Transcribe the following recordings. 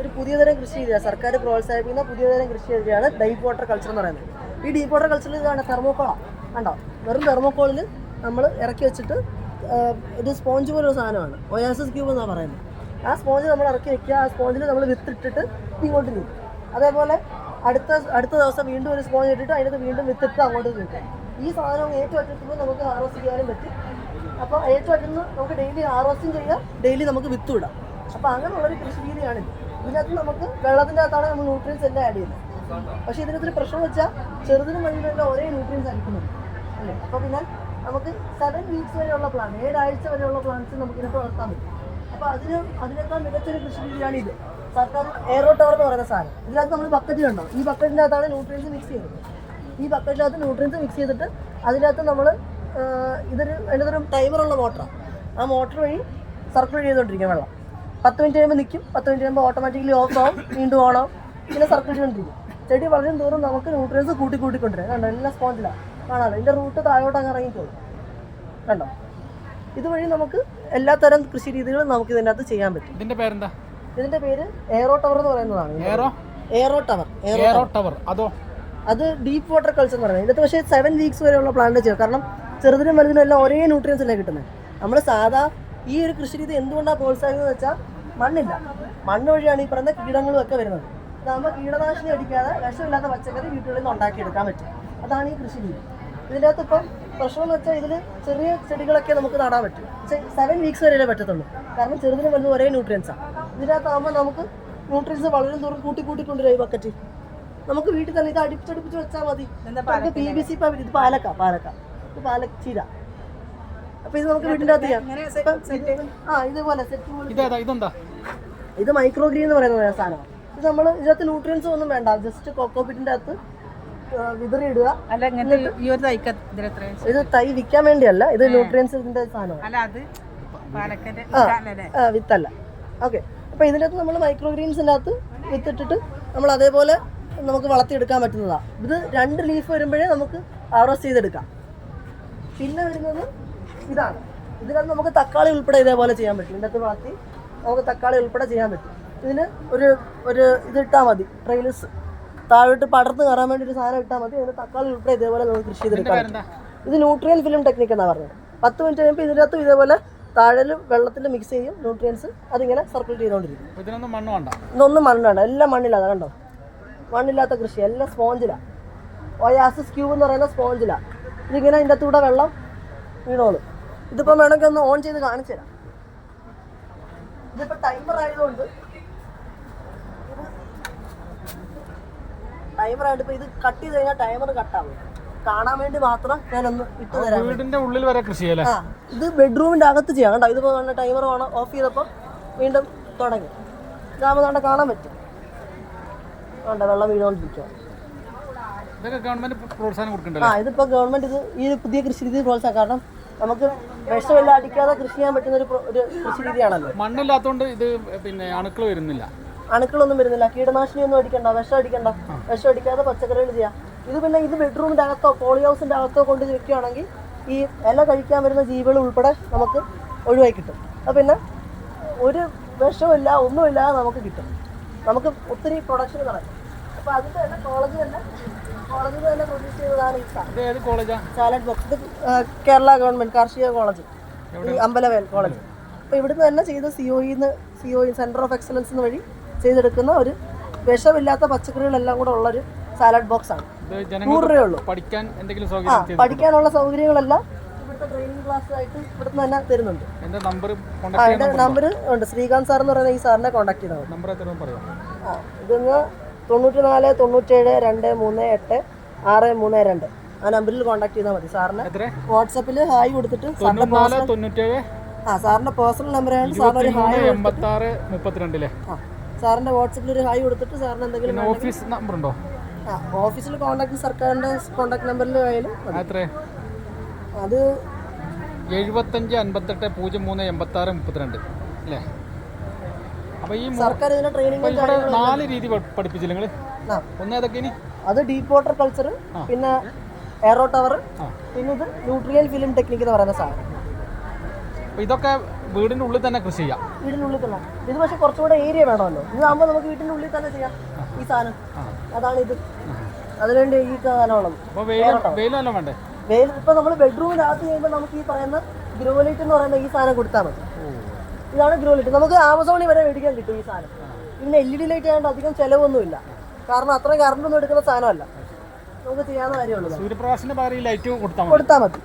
ഒരു പുതിയ തരം കൃഷി രീതിയാണ് സർക്കാർ പ്രോത്സാഹിപ്പിക്കുന്ന പുതിയ തരം കൃഷി രീതിയാണ് ഡീപ്പ് വാട്ടർ കൾച്ചർ എന്ന് പറയുന്നത്. ഈ ഡീപ്പ് വാട്ടർ കൾച്ചറിൽ ഇതാണ് തെർമോക്കോളാണ് കണ്ടോ? വെറും തെർമോക്കോളിൽ നമ്മൾ ഇറക്കി വെച്ചിട്ട് ഒരു സ്പോഞ്ച് പോലൊരു സാധനമാണ്. ഒയാസിസ് ക്യൂബ് എന്നാണ് പറയുന്നത്. ആ സ്പോഞ്ച് നമ്മൾ ഇറക്കി വെക്കുക. ആ സ്പോഞ്ചിൽ നമ്മൾ വിത്തിട്ടിട്ട് ഇങ്ങോട്ട് നീക്കും. അതേപോലെ അടുത്ത അടുത്ത ദിവസം വീണ്ടും ഒരു സ്പോഞ്ച് ഇട്ടിട്ട് അതിനകത്ത് വീണ്ടും വിത്തിട്ട് അങ്ങോട്ട് നീക്കും. ഈ സാധനം ഏറ്റവും അറ്റത്തുമ്പോൾ നമുക്ക് ഹാർവസ്റ്റ് ചെയ്യാനും പറ്റും. അപ്പോൾ ഏറ്റവും അറ്റത്ത് നമുക്ക് ഡെയിലി ഹാർവസ്റ്റിംഗ് ചെയ്യാം. ഡെയിലി നമുക്ക് വിത്ത് വിടാം അപ്പോൾ അങ്ങനെയുള്ളൊരു കൃഷി രീതിയാണിത്. ഇതിനകത്ത് നമുക്ക് വെള്ളത്തിന്റെ അകത്താണ് നമ്മൾ ന്യൂട്രിയൻസ് എല്ലാം ആഡ് ചെയ്യുന്നത്. പക്ഷേ ഇതിനകത്തൊരു പ്രശ്നം വെച്ചാൽ ചെറുതിനും വലുതിനും ഒരേ ന്യൂട്രിയൻസ് അടിക്കുന്നുണ്ട് അല്ലേ? അപ്പോൾ പിന്നെ നമുക്ക് സെവൻ വീക്സ് വരെയുള്ള പ്ലാൻ ഏഴാഴ്ച വരെയുള്ള പ്ലാന്റ്സ് നമുക്ക് ഇതിനകത്ത് വളർത്താൻ പറ്റും. അപ്പോൾ അതിന് അതിനേക്കാൾ മികച്ചൊരു കൃഷി രീതിയാണ് ഇത്. സർക്കാർ എയറോ ടവർ എന്ന് പറയുന്ന സാധനം. ഇതിനകത്ത് നമ്മൾ ബക്കറ്റ് കണ്ടോ? ഈ ബക്കറ്റിന്റെ അകത്താണ് ന്യൂട്രിയൻസ് മിക്സ് ചെയ്യുന്നത്. ഈ ബക്കറ്റിനകത്ത് ന്യൂട്രിയൻസ് മിക്സ് ചെയ്തിട്ട് അതിനകത്ത് നമ്മൾ ഇതൊരു അതിനകത്തൊരു ടൈമറുള്ള മോട്ടറാണ് ആ. മോട്ടർ വഴി സർക്കുലേറ്റ് ചെയ്തുകൊണ്ടിരിക്കുക വെള്ളം. പത്ത് മിനിറ്റ് കഴിയുമ്പോൾ നിൽക്കും പത്ത് മിനിറ്റ് കഴിയുമ്പോൾ ഓട്ടോമാറ്റിക്കലി ഓഫ് ആവും. വീണ്ടും ഓണോ പിന്നെ ഇങ്ങനെ സർക്കുലേറ്റ് ചെയ്തുകൊണ്ടിരിക്കും ചെടി വളരും തോറും നമുക്ക് ന്യൂട്രിയൻസ് കൂട്ടി കൂട്ടിക്കൊണ്ടിരും കണ്ടോ? എല്ലാ സ്പോട്ടിലാണ് കാണാതെ ഇതിന്റെ റൂട്ട് താഴോട്ട് അങ്ങ് ഇറങ്ങിക്കോളും. കണ്ടോ? ഇതുവഴി നമുക്ക് എല്ലാ തരം കൃഷി രീതികളും നമുക്ക് ഇതിന്റെ അകത്ത് ചെയ്യാൻ പറ്റും. ഇതിന്റെ പേരെന്താ? ഇതിന്റെ പേര് എയറോ ടവർ എന്ന് പറയുന്നതാണ്. Aero aero tower aero aero tower അതോ? അത് ഡീപ്പ് വാട്ടർ കൾച്ചർ എന്ന് പറയുന്നത്. ഇതിനകത്ത് പക്ഷേ സെവൻ വീക്സ് വരെയുള്ള പ്ലാന്റ് ചെയ്യാം കാരണം ചെറുതിനും വലുതിനും എല്ലാം ഒരേ ന്യൂട്രിയൻസ് അല്ലേ കിട്ടുന്നത്. നമ്മൾ സാധാ ഈ ഒരു കൃഷി രീതി എന്തുകൊണ്ടാണ് പ്രോത്സാഹിക്കുന്നത് വെച്ചാൽ മണ്ണില്ല. മണ്ണ് വഴിയാണ് ഈ പറയുന്ന കീടങ്ങളും ഒക്കെ വരുന്നത്. നമുക്ക് കീടനാശിനി അടിക്കാതെ വിഷമില്ലാത്ത പച്ചക്കറി വീട്ടുകളിൽ നിന്ന് ഉണ്ടാക്കിയെടുക്കാൻ പറ്റും. അതാണ് ഈ കൃഷി രീതി ഇതിന്റെ അകത്ത് ഇപ്പം പ്രശ്നം എന്ന് വെച്ചാൽ ഇതിൽ ചെറിയ ചെടികളൊക്കെ നമുക്ക് നടാൻ പറ്റും. പക്ഷേ സെവൻ വീക്സ് വരെയേ പറ്റത്തുള്ളൂ. കാരണം ചെറുതിനും വലുതും ഒരേ ന്യൂട്രിയൻസാണ് ഇതിനകത്താകുമ്പോൾ നമുക്ക് ന്യൂട്രിയൻസ് വളരെ ദൂരം കൂട്ടി കൂട്ടിക്കൊണ്ടുവരും ഈ ബക്കറ്റ് നമുക്ക് വീട്ടിൽ തന്നെ ഇത് അടിപ്പിച്ചടിപ്പിച്ച് വെച്ചാൽ മതി. പി ബി സി ഇത് പാലക്ക പാലക്ക. ഇത് പാലക്ക ചീര. അപ്പൊ ഇത് നമുക്ക് വീടിന്റെ അകത്ത് ചെയ്യാം. ആ ഇതുപോലെ സെറ്റ് ഇതെന്താ? ഇത് മൈക്രോ ഗ്രീൻ എന്ന് പറയുന്ന സാധനമാണ്. ഇത് നമ്മൾ ഇതിനകത്ത് ന്യൂട്രിയൻസ് ഒന്നും വേണ്ട. ജസ്റ്റ് കോക്കോപിറ്റിന്റെ അകത്ത് വിതറിയിടുക. വിതറി ഇടുക അല്ല ഈ ഒരു തൈ ഇത് തൈ വിൽക്കാൻ വേണ്ടിയല്ല. ഇത് ന്യൂട്രിയൻസ് ഇതിന്റെ സാധനമാണ്. അല്ല അത് പാലക്കന്റെ ആ. ആ വിത്തല്ല. ഓക്കെ. അപ്പോൾ ഇതിനകത്ത് നമ്മൾ മൈക്രോ ഗ്രീൻസിന്റെ അകത്ത് വിത്തിട്ടിട്ട് നമ്മൾ അതേപോലെ നമുക്ക് വളർത്തിയെടുക്കാൻ പറ്റുന്നതാണ് ഇത് രണ്ട് ലീഫ് വരുമ്പോഴേ നമുക്ക് ഹാർവസ്റ്റ് ചെയ്തെടുക്കാം. പിന്നെ വരുന്നത് ഇതാണ്. ഇതിനകത്ത് നമുക്ക് തക്കാളി ഉൾപ്പെടെ ഇതേപോലെ ചെയ്യാൻ പറ്റും. ഇതിനകത്ത് മാറ്റി നമുക്ക് തക്കാളി ഉൾപ്പെടെ ചെയ്യാൻ പറ്റും. ഇതിന് ഒരു ഒരു ഇത് ഇട്ടാൽ മതി. ട്രെയിൽസ് താഴോട്ട് പടർന്ന് കയറാൻ വേണ്ടി ഒരു സാധനം ഇട്ടാൽ മതി. അതിന് തക്കാളി ഉൾപ്പെടെ ഇതേപോലെ നമുക്ക് കൃഷി ചെയ്തെടുക്കാം ഇത് ന്യൂട്രിയൻ ഫിലിം ടെക്നിക്ക് എന്നാണ് പറഞ്ഞത്. പത്ത് മിനിറ്റ് കഴിയുമ്പോൾ ഇതിനകത്തും ഇതേപോലെ താഴെ വെള്ളത്തിൽ മിക്സ് ചെയ്യും. ന്യൂട്രിയൻസ് അതിങ്ങനെ സർക്കുലേറ്റ് ചെയ്തുകൊണ്ടിരിക്കും. ഇതിനൊന്നും മണ്ണ് വേണ്ട? ഇതൊന്നും വേണ്ട. എല്ലാം മണ്ണില്ലാതെ കണ്ടോ? മണ്ണില്ലാത്ത കൃഷി. എല്ലാം സ്പോഞ്ചിലാണ് ഒയാസിസ് ക്യൂബ് എന്ന് പറയുന്ന സ്പോഞ്ചിലാണ് ഇതിങ്ങനെ ഇതിന്റെ അകത്തൂടെ വെള്ളം വീണോളും. ഇതിപ്പം വേണമെങ്കിൽ ഒന്ന് ഓൺ ചെയ്ത് കാണിച്ചു തരാം. ഇതിപ്പോ ടൈമർ ആയതുകൊണ്ട് ടൈമർ ആയിട്ട് ഇപ്പോൾ ഇത് കട്ട് ചെയ്ത് കഴിഞ്ഞാൽ ടൈമർ കട്ടാവും കാണാൻ വേണ്ടി മാത്രം ഞാനൊന്ന് ഇട്ട് തരാം. വീടിന്റെ ഉള്ളിൽ വരെ കൃഷി ആ ഇത് ബെഡ്റൂമിന്റെ അകത്ത് ചെയ്യാം. കണ്ടോ? ഇതിപ്പോ ടൈമർ ഓഫ് ചെയ്തപ്പോൾ വീണ്ടും തുടങ്ങി. ഇതാകുമ്പോൾ കണ്ട കാണാൻ പറ്റും. വേണ്ട വെള്ളം വീഴുകൊണ്ടിരിക്കുക ഗവൺമെന്റ് പ്രോത്സാഹനം ആ കൊടുക്കണ്ടല്ലോ ഇതിപ്പോ ഗവൺമെന്റ് ഇത് ഈ പുതിയ കൃഷി രീതി പ്രോത്സാഹനം കാരണം നമുക്ക് വിഷമെല്ലാം അടിക്കാതെ കൃഷി ചെയ്യാൻ പറ്റുന്ന ഒരു പ്രോ- ഒരു കൃഷി രീതിയാണല്ലോ മണ്ണില്ലാത്തതുകൊണ്ട് ഇത് പിന്നെ അണുക്കൾ വരുന്നില്ല. അണുക്കളൊന്നും വരുന്നില്ല. കീടനാശിനി ഒന്നും അടിക്കണ്ട വിഷം അടിക്കണ്ട. വിഷം അടിക്കാതെ പച്ചക്കറികൾ ചെയ്യാം. ഇത് പിന്നെ ഇത് ബെഡ്റൂമിന്റെ അകത്തോ പോളി ഹൗസിന്റെ അകത്തോ കൊണ്ട് വെക്കുകയാണെങ്കിൽ ഈ ഇല കഴിക്കാൻ വരുന്ന ജീവികൾ ഉൾപ്പെടെ നമുക്ക് ഒഴിവായി കിട്ടും. അപ്പോൾ പിന്നെ ഒരു വിഷമില്ല ഒന്നുമില്ലാതെ നമുക്ക് കിട്ടും. നമുക്ക് ഒത്തിരി പ്രൊഡക്ഷൻ നടക്കും. അപ്പോൾ അതിന്റെ തന്നെ കോളേജ് തന്നെ കേരള ഗവൺമെന്റ് കാർഷിക കോളേജ്. ഈ അമ്പലവേൽ കോളേജ്. അപ്പോൾ ഇവിടുന്ന് തന്നെ ചെയ്ത C O centre C O centre of excellence വഴി ചെയ്തെടുക്കുന്ന ഒരു വിഷമില്ലാത്ത പച്ചക്കറികളെല്ലാം കൂടെ ഉള്ളൊരു സാലഡ് ബോക്സ് ആണ്. ഇത് നൂറ് രൂപയുള്ളൂ പഠിക്കാൻ എന്തെങ്കിലും പഠിക്കാനുള്ള സൗകര്യങ്ങളെല്ലാം നമ്പർ ഉണ്ട്? ശ്രീകാന്ത് സാർ എന്ന് പറയുന്ന ഈ സാറിനെ കോൺടാക്ട് ചെയ്താൽ മതി. നമ്പർ തൊണ്ണൂറ്റി നാല് തൊണ്ണൂറ്റേഴ് രണ്ട് മൂന്ന് എട്ട് ആറ് മൂന്ന് രണ്ട്. ആ നമ്പറിൽ കോൺടാക്ട് ചെയ്താൽ മതി. സാറിന് വാട്സപ്പിൽ ഹായ് കൊടുത്തിട്ട് ആ സാറിന്റെ പേഴ്സണൽ നമ്പറാണ് സാറിന് ഒരു ഹായ് ആ സാറിന്റെ വാട്സപ്പിൽ ഒരു ഹായ് കൊടുത്തിട്ട് സാറിന് എന്തെങ്കിലും ഓഫീസ് നമ്പർ ഉണ്ടോ? ആ ഓഫീസിൽ കോൺടാക്ട് സർക്കാരിന്റെ കോൺടാക്ട് നമ്പറിൽ ആയാലും അത് എഴുപത്തഞ്ച് അൻപത്തെട്ട് പൂജ്യം മൂന്ന് എൺപത്തി ആറ് മുപ്പത്തിരണ്ട്. അല്ലേ? അപ്പൊ ഈ സർക്കാർ ട്രെയിനിങ് ഇവിടെ നാല് രീതി പഠി- പഠിപ്പിച്ചില്ല നിങ്ങൾ? ആ. ഇനി അത് ഡീപ്പ് വാട്ടർ കൾച്ചർ പിന്നെ എയറോ ടവർ പിന്നെ ഇത് ന്യൂട്രിയൽ ഫിലിം ടെക്നിക് എന്ന് പറയുന്ന സാധനം. ഇതൊക്കെ വീടിന്റെ ഉള്ളിൽ തന്നെ കൃഷി ചെയ്യാം. വീടിന്റെ ഉള്ളിൽ തന്നെ. ഇത് പക്ഷെ കുറച്ചുകൂടെ ഏരിയ വേണമല്ലോ. ഇതാകുമ്പോൾ നമുക്ക് വീടിന്റെ ഉള്ളിൽ തന്നെ ചെയ്യാം ഈ സാധനം. അതാണ് ഇത്. അതിനുവേണ്ടി ഈ സാധനമാണ് വേണ്ടേ? വെയിൽ ഇപ്പൊ നമ്മൾ ബെഡ്റൂമിനകത്ത് കഴിയുമ്പോൾ നമുക്ക് ഈ പറയുന്ന ഗ്രോലൈറ്റ് എന്ന് പറയുന്ന ഈ സാധനം കൊടുത്താൽ മതി. ഇതാണ് ഗ്രോ ലൈറ്റ്. നമുക്ക് ആമസോണിൽ വരെ മേടിക്കാൻ കിട്ടും ഈ സാധനം. ഇതിന് എൽ ഇ ഡി ലൈറ്റ് ആയതുകൊണ്ട് അധികം ചിലവൊന്നുമില്ല. കാരണം അത്ര കറണ്ട് ഒന്നും എടുക്കുന്ന സാധനമല്ല. നമുക്ക് ചെയ്യാവുന്ന കാര്യമുള്ളൂ. സൂര്യപ്രകാശിന്റെ പകരം ലൈറ്റ് കൊടുത്താൽ മതി. കൊടുത്താൽ മതി.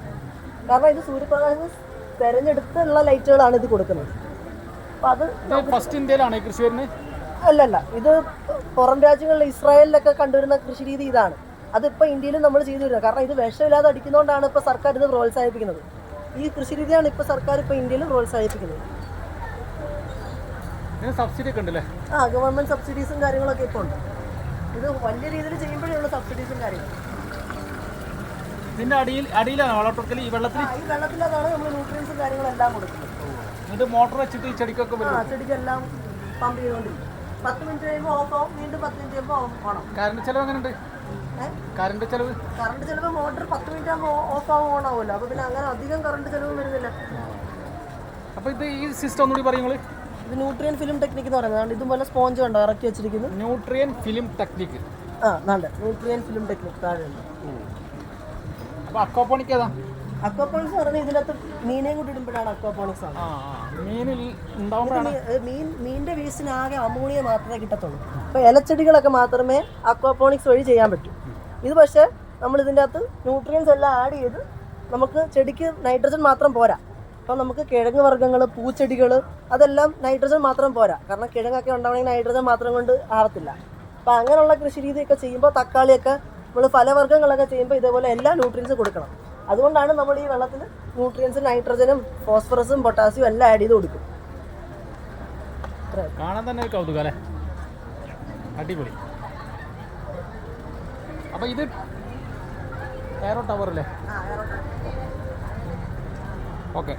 കാരണം ഇത് സൂര്യപ്രകാശം തെരഞ്ഞെടുത്തുള്ള ലൈറ്റുകളാണ് ഇത് കൊടുക്കുന്നത്. അപ്പം അത് ഫസ്റ്റ് ഇന്ത്യയിലാണ് കൃഷി വരുന്നത്? അല്ലല്ല ഇത് പുറം രാജ്യങ്ങളിൽ ഇസ്രായേലിലൊക്കെ കണ്ടുവരുന്ന കൃഷി രീതി ഇതാണ്. അതിപ്പോൾ ഇന്ത്യയിലും നമ്മൾ ചെയ്തു വരുന്നത്. കാരണം ഇത് വിഷമില്ലാതെ അടിക്കുന്നതുകൊണ്ടാണ് ഇപ്പോൾ സർക്കാർ ഇത് പ്രോത്സാഹിപ്പിക്കുന്നത്. ഈ കൃഷി രീതിയാണ് ഇപ്പോൾ സർക്കാർ ഇപ്പോൾ ഇന്ത്യയിൽ പ്രോത്സാഹിപ്പിക്കുന്നത്. സബ്സിഡി ഒക്കെ ഉണ്ടല്ലേ? ആ ഗവൺമെന്റ് സബ്സിഡീസും കാര്യങ്ങളൊക്കെ ഇപ്പോൾ ഉണ്ട്. ഇത് വലിയ രീതിയിൽ ചെയ്യുമ്പോഴേ ഉള്ള സബ്സിഡീസും കാര്യങ്ങളും. ഇതിന്റെ അടിയിൽ അടിയിലാണ് വളർത്തൊക്കൽ ഈ വെള്ളത്തിൽ? ഈ വെള്ളത്തിലാണ് നമ്മൾ ന്യൂട്രിയൻസും കാര്യങ്ങളെല്ലാം കൊടുക്കുന്നത്. എന്നിട്ട് മോട്ടർ വെച്ചിട്ട് ഈ ചെടിക്കൊക്കെ ആ ചെടിക്കെല്ലാം പമ്പ് ചെയ്തുകൊണ്ടിരിക്കും പത്ത് മിനിറ്റ് കഴിയുമ്പോൾ ഓഫ് ആവും വീണ്ടും പത്ത് മിനിറ്റ് കഴിയുമ്പോൾ ഓണം കറണ്ട് ചിലവ് എങ്ങനെയുണ്ട് ഉണ്ട് കറണ്ട് ചിലവ്? കറണ്ട് ചിലവ് മോട്ടർ പത്ത് മിനിറ്റ് ആകുമ്പോൾ ഓഫ് ആവും ഓൺ ആവുമല്ലോ. അപ്പോൾ പിന്നെ അങ്ങനെ അധികം കറണ്ട് ചിലവ് വരുന്നില്ല. അപ്പോൾ ഇത് ഈ സിസ്റ്റം ഒന്നുകൂടി പറയുള്ളൂ നിങ്ങൾ ഇത് ന്യൂട്രിയൻ ഫിലിം ടെക്നിക്ക് എന്ന് പറയുന്നത്. ഇതുപോലെ സ്പോഞ്ച് കണ്ടോ? ഇറക്കി വെച്ചിരിക്കുന്നു. ന്യൂട്രിയൻ ഫിലിം ടെക്നിക്ക് ആ നല്ല ന്യൂട്രിയൻ ഫിലിം ടെക്നിക്ക് താഴെ അപ്പോൾ അക്വാപോണിക് ഏതാ? അക്വാപോണിക്സ് പറഞ്ഞാൽ ഇതിനകത്ത് മീനെയും കൂടി ഇടുമ്പോഴാണ് അക്വാപോണിക്സ് ആണ്. മീനിൽ മീൻ മീനിന്റെ വേസ്റ്റിന് ആകെ അമോണിയ മാത്രമേ കിട്ടത്തുള്ളൂ. അപ്പോൾ ഇലച്ചെടികളൊക്കെ മാത്രമേ അക്വാപോണിക്സ് വഴി ചെയ്യാൻ പറ്റൂ. ഇത് പക്ഷേ നമ്മൾ ഇതിന്റെ അകത്ത് ന്യൂട്രിയൻസ് എല്ലാം ആഡ് ചെയ്ത് നമുക്ക് ചെടിക്ക് നൈട്രജൻ മാത്രം പോരാ. അപ്പം നമുക്ക് കിഴങ്ങ് വർഗങ്ങൾ പൂച്ചെടികൾ അതെല്ലാം നൈട്രജൻ മാത്രം പോരാ. കാരണം കിഴങ്ങൊക്കെ ഉണ്ടാവണമെങ്കിൽ നൈട്രജൻ മാത്രം കൊണ്ട് ആവത്തില്ല. അപ്പം അങ്ങനെയുള്ള കൃഷി രീതിയൊക്കെ ചെയ്യുമ്പോൾ തക്കാളിയൊക്കെ നമ്മൾ ഫലവർഗങ്ങളൊക്കെ ചെയ്യുമ്പോൾ ഇതേപോലെ എല്ലാ ന്യൂട്രിയൻസും കൊടുക്കണം. അതുകൊണ്ടാണ് നമ്മൾ ഈ വെള്ളത്തിൽ ന്യൂട്രിയൻസും നൈട്രജനും ഫോസ്ഫറസും പൊട്ടാസ്യവും എല്ലാം ആഡ് ചെയ്ത് കൊടുക്കും. കാണാൻ തന്നെ ഒരു കൗതുകം അല്ലേ? അടിപൊളി. അപ്പോൾ ഇത് എയറോ ടവർ അല്ലേ? ഓക്കെ.